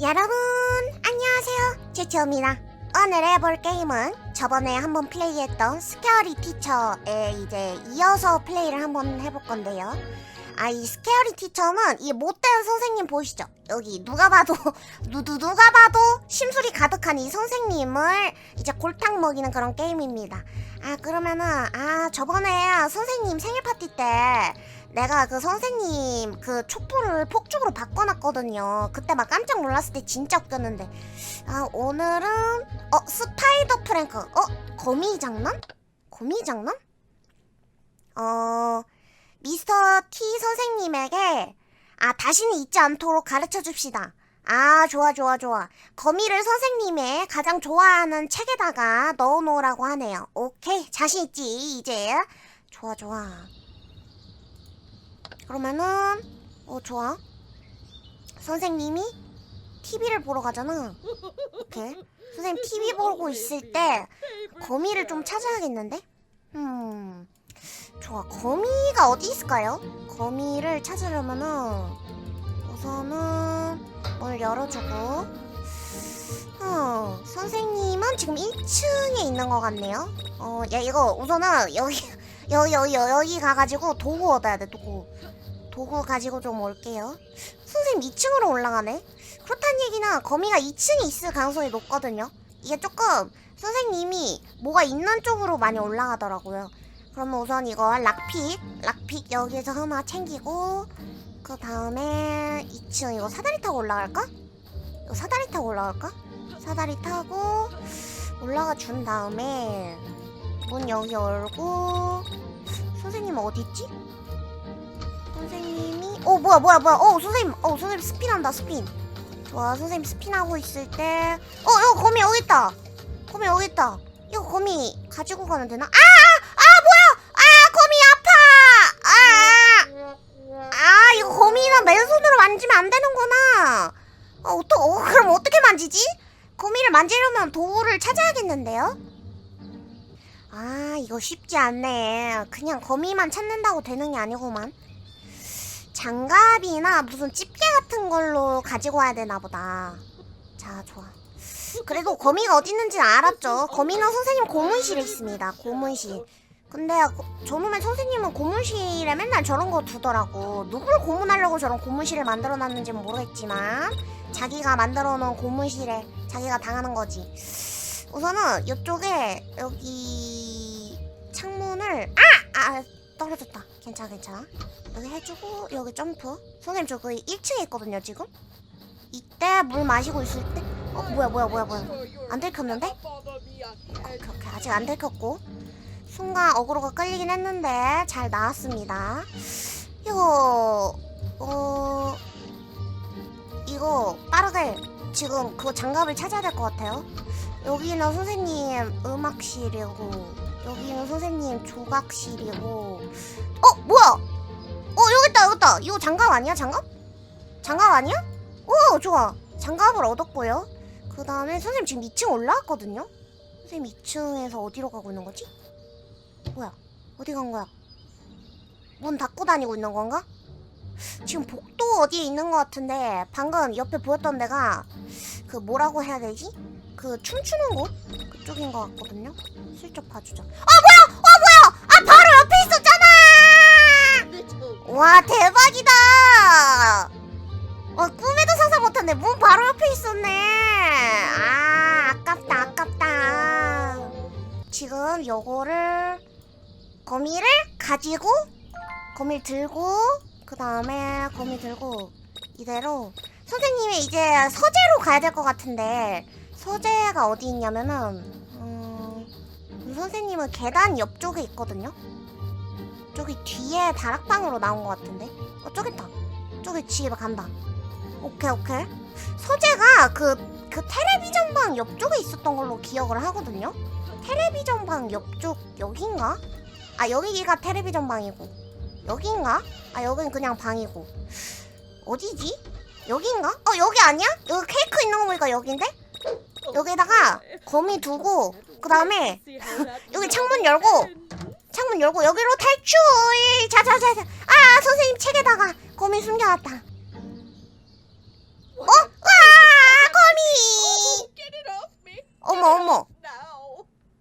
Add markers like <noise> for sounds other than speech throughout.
여러분 안녕하세요. 제치입니다. 오늘 해볼 게임은 저번에 한번 플레이했던 스케어리 티처에 이제 이어서 플레이를 한번 해볼 건데요. 아 이 스케어리 티처는 이 못된 선생님 보이시죠? 여기 누가 봐도 <laughs> 누, 누, 누가 봐도 심술이 가득한 이 선생님을 이제 골탕 먹이는 그런 게임입니다. 아 그러면은 아 저번에 선생님 생일 파티 때 내가 그 선생님 그 촛불을 폭죽으로 바꿔놨거든요. 그때 막 깜짝 놀랐을 때 진짜 웃겼는데. 아, 오늘은, 어, 스파이더 프랭크. 어, 거미 장난? 거미 장난? 어, 미스터 T 선생님에게, 아, 다시는 잊지 않도록 가르쳐 줍시다. 아, 좋아, 좋아, 좋아. 거미를 선생님의 가장 좋아하는 책에다가 넣어 놓으라고 하네요. 오케이. 자신 있지, 이제. 좋아, 좋아. 그러면은 어 좋아. 선생님이 TV를 보러 가잖아. 오케이 선생님 TV 보고 있을 때 거미를 좀 찾아야겠는데? 음 좋아. 거미가 어디 있을까요? 거미를 찾으려면은 우선은 문을 열어주고. 어 선생님은 지금 1층에 있는 것 같네요. 어 야 이거 우선은 여기 <laughs> 여기 여기 여기 가가지고 도구 얻어야 돼 도구 도구 가지고 좀 올게요. 선생님 2층으로 올라가네. 그렇다는 얘기는 거미가 2층에 있을 가능성이 높거든요. 이게 조금 선생님이 뭐가 있는 쪽으로 많이 올라가더라고요. 그러면 우선 이거 락픽, 락픽 여기에서 하나 챙기고 그 다음에 2층 이거 사다리 타고 올라갈까? 이거 사다리 타고 올라갈까? 사다리 타고 올라가 준 다음에 문 여기 열고 선생님 어디 있지? 선생님이 어 뭐야 뭐야 뭐야. 어 선생님 어 선생님 스핀한다 스핀. 좋아 선생님 스핀하고 있을 때어 이거 거미 여기 있다. 거미 여기 있다. 이거 거미 가지고 가면 되나? 아아 아, 뭐야? 아 거미 아파! 아 아. 이거 거미는 맨손으로 만지면 안 되는구나. 어 어떠 어 그럼 어떻게 만지지? 거미를 만지려면 도구를 찾아야겠는데요? 아 이거 쉽지 않네. 그냥 거미만 찾는다고 되는 게 아니구만 장갑이나 무슨 집게 같은 걸로 가지고 와야 되나 보다. 자, 좋아. 그래도 거미가 어디 있는지 알았죠. 거미는 선생님 고문실에 있습니다. 고문실. 근데 고- 저놈의 선생님은 고문실에 맨날 저런 거 두더라고. 누굴 고문하려고 저런 고문실을 만들어 놨는지는 모르겠지만 자기가 만들어 놓은 고문실에 자기가 당하는 거지. 우선은 이쪽에 여기 창문을 아! 아 떨어졌다. 괜찮아 괜찮아. 여기 해주고 여기 점프. 선생님 저 거기 1층에 있거든요 지금? 이때 물 마시고 있을 때? 어 뭐야 뭐야 뭐야 뭐야. 안 들켰는데? 오케이 오케이. 아직 안 들켰고. 순간 어그로가 끌리긴 했는데 잘 나왔습니다. 이거 어 이거 빠르게 지금 그 장갑을 찾아야 될 것 같아요. 여기는 선생님 음악실이고 여기는 선생님 조각실이고 어 뭐야 어 여기 있다 여기 있다 이거 장갑 아니야 장갑? 장갑 아니야? 오 좋아 장갑을 얻었고요 그 다음에 선생님 지금 2층 올라왔거든요 선생님 2층에서 어디로 가고 있는 거지? 뭐야 어디 간 거야? 문 닫고 다니고 있는 건가? 지금 복도 어디에 있는 것 같은데 방금 옆에 보였던 데가 그 뭐라고 해야 되지? 그 춤추는 곳? 그쪽인 것 같거든요 슬쩍 봐주자 아 뭐야! 아 뭐야! 아 바로 옆에 있었잖아! 와 대박이다. 와 꿈에도 상상 못했네. 문 바로 옆에 있었네. 아 아깝다 아깝다. 지금 요거를 거미를 가지고 거미를 들고 그 다음에 거미 들고 이대로 선생님이 이제 서재로 가야 될 것 같은데 서재가 어디 있냐면은 음, 선생님은 계단 옆쪽에 있거든요. 저기 뒤에 다락방으로 나온 것 같은데? 어, 저기 있다. 저기 집에 간다. 오케이, 오케이. 서재가 그, 그 텔레비전 방 옆쪽에 있었던 걸로 기억을 하거든요? 텔레비전 방 옆쪽, 여긴가? 아, 여기가 텔레비전 방이고. 여긴가? 아, 여긴 그냥 방이고. 어디지? 여긴가? 어, 여기 아니야? 여기 케이크 있는 거 보니까 여긴데? 여기에다가 거미 두고 그 다음에 여기 창문 열고 창문 열고 여기로 탈출! 자자자자. 아 선생님 책에다가 거미 숨겨놨다. 어? 와 거미! 어머 어머.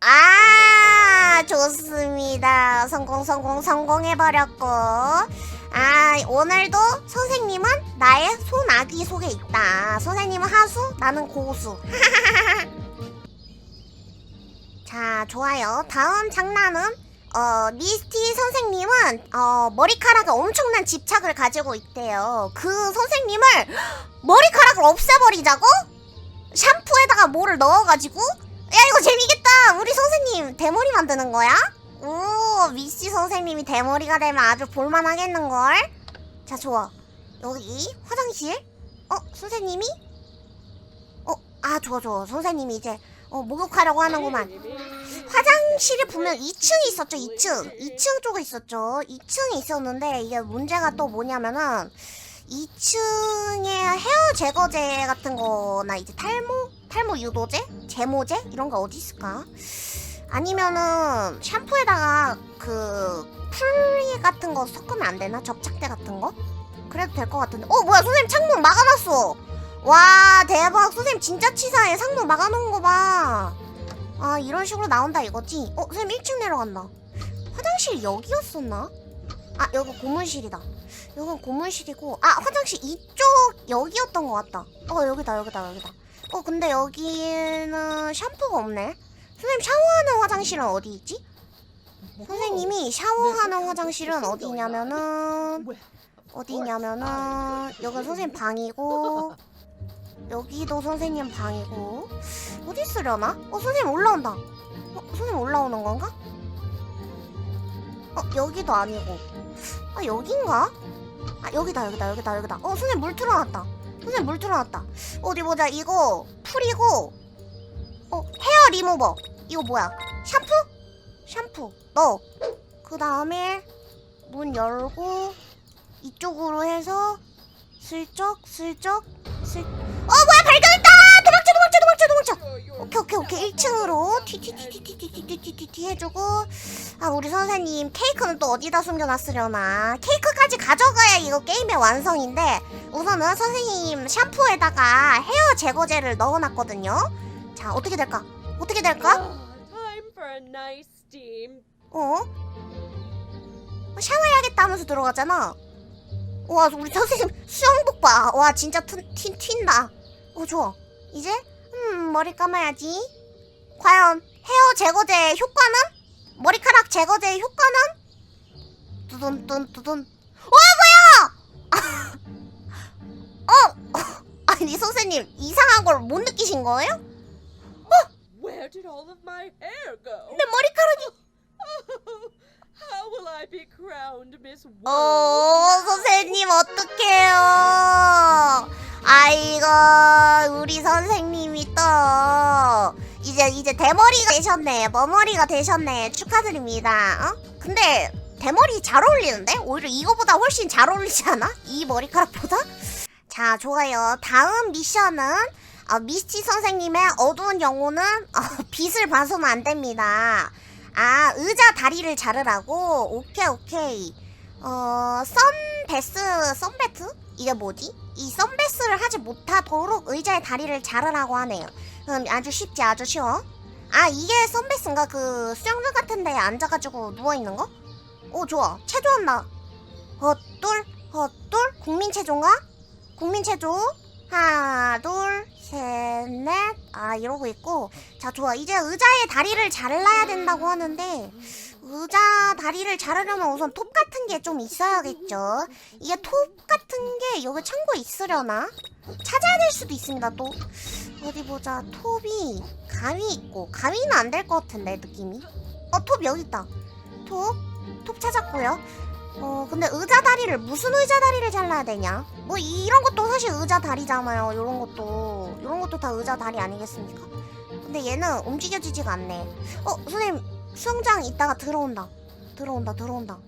아 좋습니다. 성공 성공 성공해버렸고. 아 오늘도 선생님은 나의 손아귀 속에 있다. 선생님은 하수 나는 고수. <laughs> 자 좋아요. 다음 장난은 어 미스티 선생님은 어 머리카락에 엄청난 집착을 가지고 있대요. 그 선생님을 <gasps> 머리카락을 없애버리자고? 샴푸에다가 뭐를 넣어가지고? 야 이거 재미겠다! 우리 선생님 대머리 만드는 거야? 오 미씨 선생님이 대머리가 되면 아주 볼만하겠는걸? 자 좋아. 여기 화장실? 어 선생님이? 어 아 좋아 좋아. 선생님이 이제 어 목욕하려고 하는구만. 화장실에 보면 2층이 있었죠 2층. 2층 쪽에 있었죠. 2층에 있었는데 이게 문제가 또 뭐냐면은 2층에 헤어 제거제 같은 거나 이제 탈모? 탈모 유도제? 제모제? 이런 거 어디 있을까 아니면은 샴푸에다가 그 풀리 같은 거 섞으면 안 되나? 접착제 같은 거? 그래도 될 것 같은데. 어 뭐야 선생님 창문 막아놨어. 와 대박. 선생님 진짜 치사해. 상문 막아놓은 거 봐. 아 이런 식으로 나온다 이거지? 어 선생님 1층 내려간다. 화장실 여기였었나? 아 여기 고문실이다. 여긴 고문실이고 아 화장실 이쪽 여기였던 것 같다. 어 여기다 여기다 여기다. 어 근데 여기는 샴푸가 없네 선생님 샤워하는 화장실은 어디 있지? 선생님이 샤워하는 화장실은 어디냐면은 어디냐면은 여기 선생님 방이고 여기도 선생님 방이고 어디 있으려나? 어 선생님 올라온다 어 선생님 올라오는 건가? 어 여기도 아니고 아 여긴가? 아 여기다 여기다 여기다 여기다 어 선생님 물 틀어놨다 선생님 물 틀어놨다 어디 보자 이거 풀이고 어 헤어 리무버 이거 뭐야? 샴푸? 샴푸. 넣어 그 다음에 문 열고 이쪽으로 해서 슬쩍 슬쩍 슬... 어 뭐야? 발견했다! 도망쳐 도망쳐 도망쳐 도망쳐! 오케이 오케이 오케이. 1층으로 티티티티티티티티티 해주고. 아 우리 선생님 케이크는 또 어디다 숨겨놨으려나? 케이크까지 가져가야 이거 게임의 완성인데 우선은 선생님 샴푸에다가 헤어 제거제를 넣어놨거든요. 자 어떻게 될까 어떻게 될까 time for a nice steam. 어? 어, 샤워해야겠다 하면서 들어가잖아 와 우리 선생님 수영복 봐 와 진짜 튄, 튄, 튄다 어 좋아 이제 음 머리 감아야지 과연 헤어 제거제 효과는? 머리카락 제거제 효과는? 두둔 두둔 와 뭐야 <laughs> 어 <laughs> 아니 선생님 이상한 걸 못 느끼신 거예요? Where did all of my hair go? 내 머리카락이 <laughs> How will I be crowned Miss? 어, 선생님 어떡해요? 아이고, 우리 선생님이 또 이제 이제 대머리가 되셨네. 머머리가 되셨네. 축하드립니다. 어? 근데 대머리 잘 어울리는데? 오히려 이거보다 훨씬 잘 어울리지 않아? 이 머리카락보다? 자, 좋아요. 다음 미션은 어, 미스티 선생님의 어두운 영혼은 어, <laughs> 빛을 봐서는 안 됩니다. 아, 의자 다리를 자르라고? 오케이, 오케이. 어, 썬베스, 썬베트? 이게 뭐지? 이 썬베스를 하지 못하도록 의자의 다리를 자르라고 하네요. 음, 아주 쉽지, 아주 쉬워. 아, 이게 썬베스인가? 그 수영장 같은 데에 앉아가지고 누워있는 거? 오, 좋아. 체조 한다. 헛돌, 헛돌, 국민체조인가? 국민체조. 하나, 둘, 셋, 넷. 아, 이러고 있고. 자, 좋아. 이제 의자의 다리를 잘라야 된다고 하는데, 의자 다리를 자르려면 우선 톱 같은 게 좀 있어야겠죠. 이게 톱 같은 게 여기 창고에 있으려나? 찾아야 될 수도 있습니다, 또. 어디 보자. 톱이 가위 있고, 가위는 안 될 것 같은데, 느낌이. 어, 톱 여기 있다. 톱, 톱 찾았고요. 어, 근데 의자 다리를, 무슨 의자 다리를 잘라야 되냐? 뭐, 이런 것도 사실 의자 다리잖아요. 이런 것도. 이런 것도 다 의자 다리 아니겠습니까? 근데 얘는 움직여지지가 않네. 어, 선생님, 수영장 있다가 들어온다. 들어온다, 들어온다.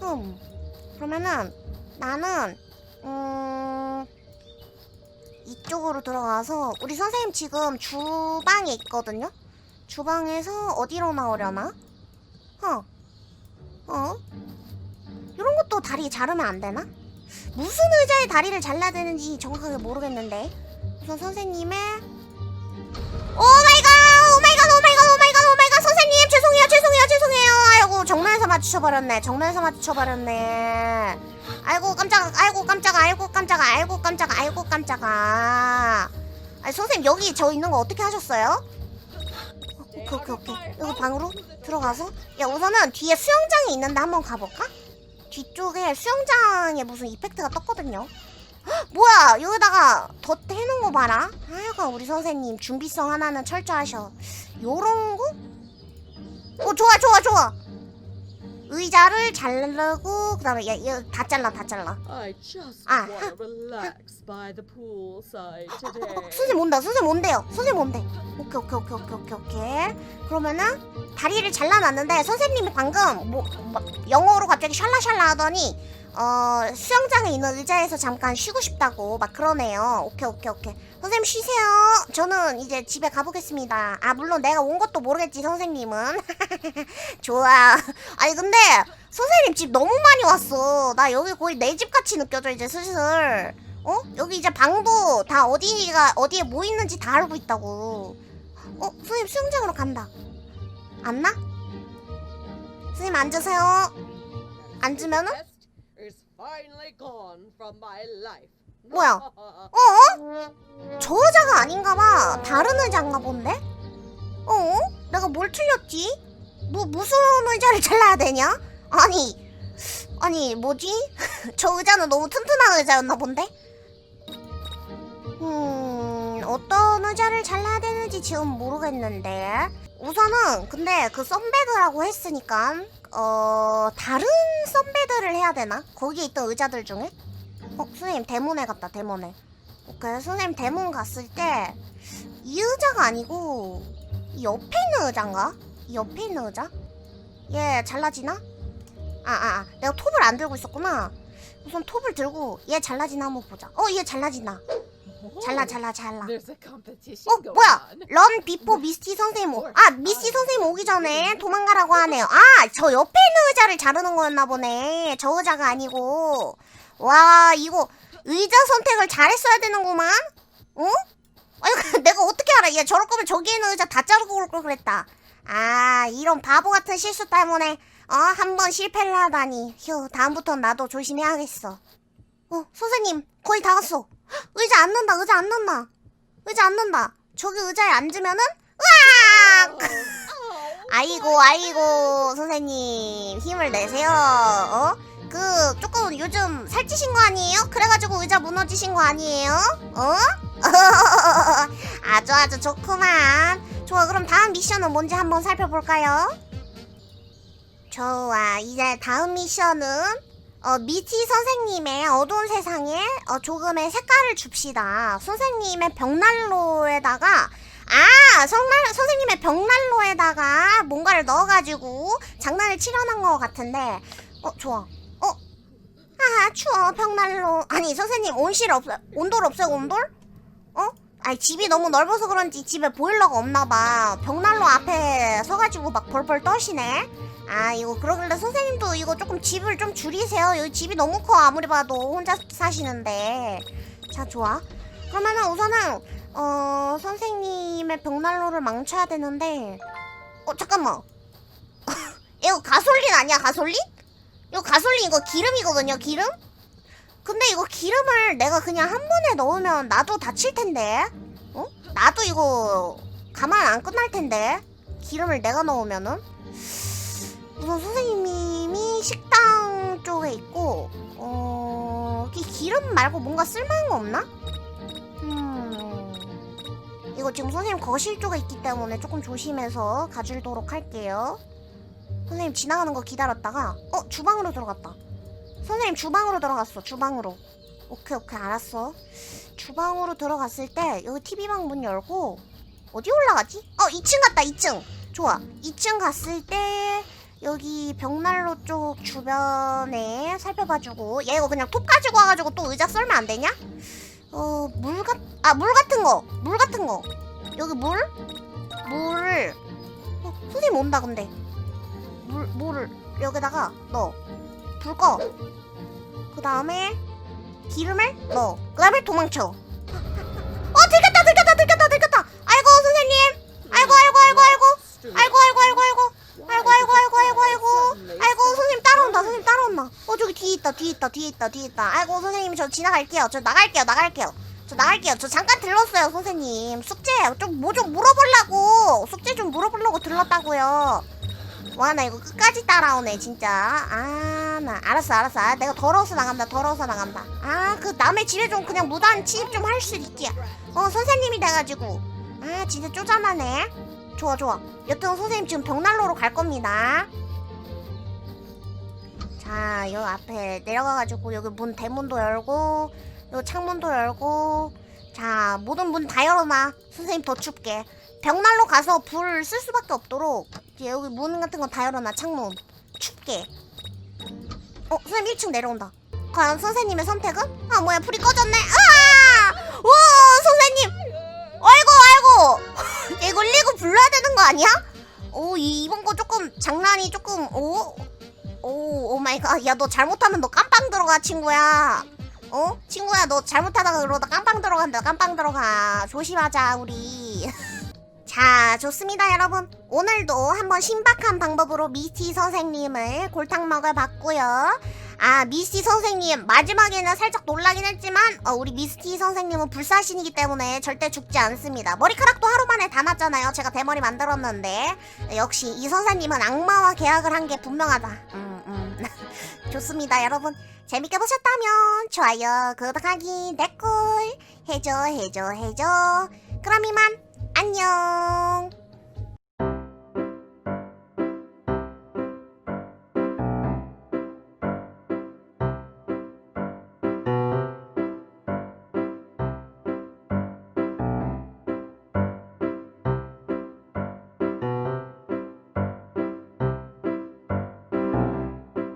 흠. 그러면은, 나는, 음, 이쪽으로 들어가서, 우리 선생님 지금 주방에 있거든요? 주방에서 어디로 나오려나? 어. 어? 이런 것도 다리 자르면 안 되나? 무슨 의자에 다리를 잘라야 되는지 정확하게 모르겠는데. 우선 선생님의 오마이갓! 오마이갓! 오마이갓! 오마이갓! 오마이갓! 선생님 죄송해요 죄송해요 죄송해요 아이고 정면에서 맞추쳐버렸네 정면에서 맞추쳐버렸네 아이고 깜짝아 아이고 깜짝아 아이고 깜짝아 아이고 깜짝아 아이고 깜짝아 아니 선생님 여기 저 있는 거 어떻게 하셨어요? 오케이 오케이 오케이 여기 방으로 들어가서 야 우선은 뒤에 수영장이 있는데 한번 가볼까? 뒤쪽에 수영장에 무슨 이펙트가 떴거든요. 헉, 뭐야 여기다가 덧 해놓은 거 봐라. 아이고 우리 선생님 준비성 하나는 철저하셔. 요런 거? 어 좋아 좋아 좋아 의자를 자르고 그 다음에 얘다 잘라 다 잘라. I just to relax by the poolside 어, today. 선생님 온다 선생님 온대요. 선생님 온대. 오케이 오케이 오케이 오케이 오케이 오케이. 그러면은 다리를 잘라놨는데 선생님이 방금 뭐, 뭐 영어로 갑자기 샬라샬라 하더니 어 수영장에 있는 의자에서 잠깐 쉬고 싶다고 막 그러네요 오케이 오케이 오케이 선생님 쉬세요 저는 이제 집에 가보겠습니다 아 물론 내가 온 것도 모르겠지 선생님은 <laughs> 좋아 아니 근데 선생님 집 너무 많이 왔어 나 여기 거의 내 집 같이 느껴져 이제 슬슬 어? 여기 이제 방도 다 어디가 어디에 뭐 있는지 다 알고 있다고. 어, 선생님 수영장으로 간다. 안 나? 선생님 앉으세요. 앉으면은 finally gone from my life. 뭐야? <laughs> 어? 저 의자가 아닌가 봐. 다른 의자인가 본데? 어? 내가 뭘 틀렸지? 뭐 무슨 의자를 잘라야 되냐? 아니 아니 뭐지? <laughs> 저 의자는 너무 튼튼한 의자였나 본데? 음 어떤 의자를 잘라야 되는지 지금 모르겠는데 우선은 근데 그 썬베드라고 했으니까 어 다른 썬베드를 해야 되나? 거기에 있던 의자들 중에? 어, 선생님 대문에 갔다 대문에. 오케이, 선생님 대문 갔을 때 이 의자가 아니고 이 옆에 있는 의자인가? 이 옆에 있는 의자? 얘 잘라지나? 아, 아, 아, 내가 톱을 안 들고 있었구나. 우선 톱을 들고 얘 잘라지나 한번 보자. 어, 얘 잘라지나? 잘라, 잘라, 잘라. 어, 뭐야? 런 비포 미스티 선생님 오. 아, 미스티 선생님 오기 전에 도망가라고 하네요. 아, 저 옆에 있는 의자를 자르는 거였나 보네. 저 의자가 아니고. 와, 이거 의자 선택을 잘했어야 되는구만. 어? 아니, <laughs> 내가 어떻게 알아? 얘 저럴 거면 저기 있는 의자 다 자르고 올 걸 그랬다. 아, 이런 바보 같은 실수 때문에 어, 한 번 실패를 하다니. 휴, 다음부턴 나도 조심해야겠어. 어, 선생님, 거의 다 왔어. 헉, 의자 앉는다, 의자 앉는다. 의자 앉는다. 저기 의자에 앉으면은 으악! <laughs> 아이고 아이고 선생님 힘을 내세요. 어? 그 조금 요즘 살찌신 거 아니에요? 그래가지고 의자 무너지신 거 아니에요? 어? <laughs> 아주 아주 좋구만. 좋아 그럼 다음 미션은 뭔지 한번 살펴볼까요? 좋아 이제 다음 미션은 어, 미티 선생님의 어두운 세상에 어, 조금의 색깔을 줍시다. 선생님의 벽난로에다가 아, 성날, 선생님의 벽난로에다가 뭔가를 넣어가지고 장난을 치려는 것 같은데, 어, 좋아. 어, 아, 추워, 벽난로. 아니, 선생님, 온실 없어요? 온돌 없어요, 온돌? 어? 아니, 집이 너무 넓어서 그런지 집에 보일러가 없나봐. 벽난로 앞에 서가지고 막 벌벌 떠시네? 아, 이거, 그러길래 선생님도 이거 조금 집을 좀 줄이세요. 여기 집이 너무 커, 아무리 봐도. 혼자 사시는데. 자, 좋아. 그러면은 우선은 어 선생님의 벽난로를 망쳐야 되는데 어 잠깐만 <laughs> 이거 가솔린 아니야 가솔린? 이거 가솔린 이거 기름이거든요 기름? 근데 이거 기름을 내가 그냥 한 번에 넣으면 나도 다칠 텐데 어? 나도 이거 가만 안 끝날 텐데 기름을 내가 넣으면은 우선 선생님이 식당 쪽에 있고 어... 이 기름 말고 뭔가 쓸만한 거 없나? 음... 이거 지금 선생님 거실 쪽에 있기 때문에 조금 조심해서 가줄도록 할게요. 선생님 지나가는 거 기다렸다가 어 주방으로 들어갔다. 선생님 주방으로 들어갔어. 주방으로. 오케이 오케이 알았어. 주방으로 들어갔을 때 여기 TV방 문 열고 어디 올라가지? 어 2층 갔다 2층. 좋아. 2층 갔을 때 여기 벽난로 쪽 주변에 살펴봐주고 얘 이거 그냥 톱 가지고 와가지고 또 의자 썰면 안 되냐? 어, 물 같, 아, 물 같은 거. 물 같은 거. 여기 물? 물. 어, 선생님 온다, 근데. 물, 물을 여기다가 넣어. 불 꺼. 그 다음에 기름을 넣어. 그 다음에 도망쳐. 어, 들켰다, 들켰다. 아이고, 선생님. 아이고, 아이고, 아이고, 아이고. 아이고, 아이고, 아이고, 아이고. 아이고, 아이고, 아이고, 아이고, 아이고. 있다 뒤에 있다. 아이고 선생님 저 지나갈게요. 저 나갈게요 나갈게요. 저 나갈게요. 저 잠깐 들렀어요 선생님. 숙제 좀 뭐 좀 물어보려고. 숙제 좀 물어보려고 들렀다고요. 와 나 이거 끝까지 따라오네 진짜. 아 나 알았어 알았어. 아, 내가 더러워서 나간다 더러워서 나간다. 아 그 남의 집에 좀 그냥 무단 침입 좀 할 수 있게. 어 선생님이 돼가지고. 아 진짜 쪼잔하네. 좋아 좋아. 여튼 선생님 지금 벽난로로 갈 겁니다 자, 요 앞에 내려가가지고 여기 문 대문도 열고 요 창문도 열고. 자 모든 문 다 열어놔. 선생님 더 춥게. 벽난로 가서 불 쓸 수밖에 없도록 여기 문 같은 거다 열어놔 창문. 춥게. 어 선생님 1층 내려온다. 과연 선생님의 선택은? 아 뭐야 불이 꺼졌네. 아! 와 선생님! 아이고 아이고! <laughs> 이거 리고 불러야 되는 거 아니야? 오 이, 이번 거 조금 장난이 조금 오 오, 오 마이 갓. 야, 너 잘못하면 너 깜빵 들어가, 친구야. 어? 친구야, 너 잘못하다가 그러다 깜빵 들어간다, 깜빵 들어가. 조심하자, 우리. <laughs> 자, 좋습니다, 여러분. 오늘도 한번 신박한 방법으로 미스티 선생님을 골탕 먹을 봤고요. 아, 미스티 선생님, 마지막에는 살짝 놀라긴 했지만, 어, 우리 미스티 선생님은 불사신이기 때문에 절대 죽지 않습니다. 머리카락도 하루 만에 다 났잖아요. 제가 대머리 만들었는데. 역시 이 선생님은 악마와 계약을 한 게 분명하다. 음, 음. <laughs> 좋습니다, 여러분. 재밌게 보셨다면 좋아요, 구독하기, 댓글 해줘, 해줘, 해줘. 그럼 이만 안녕.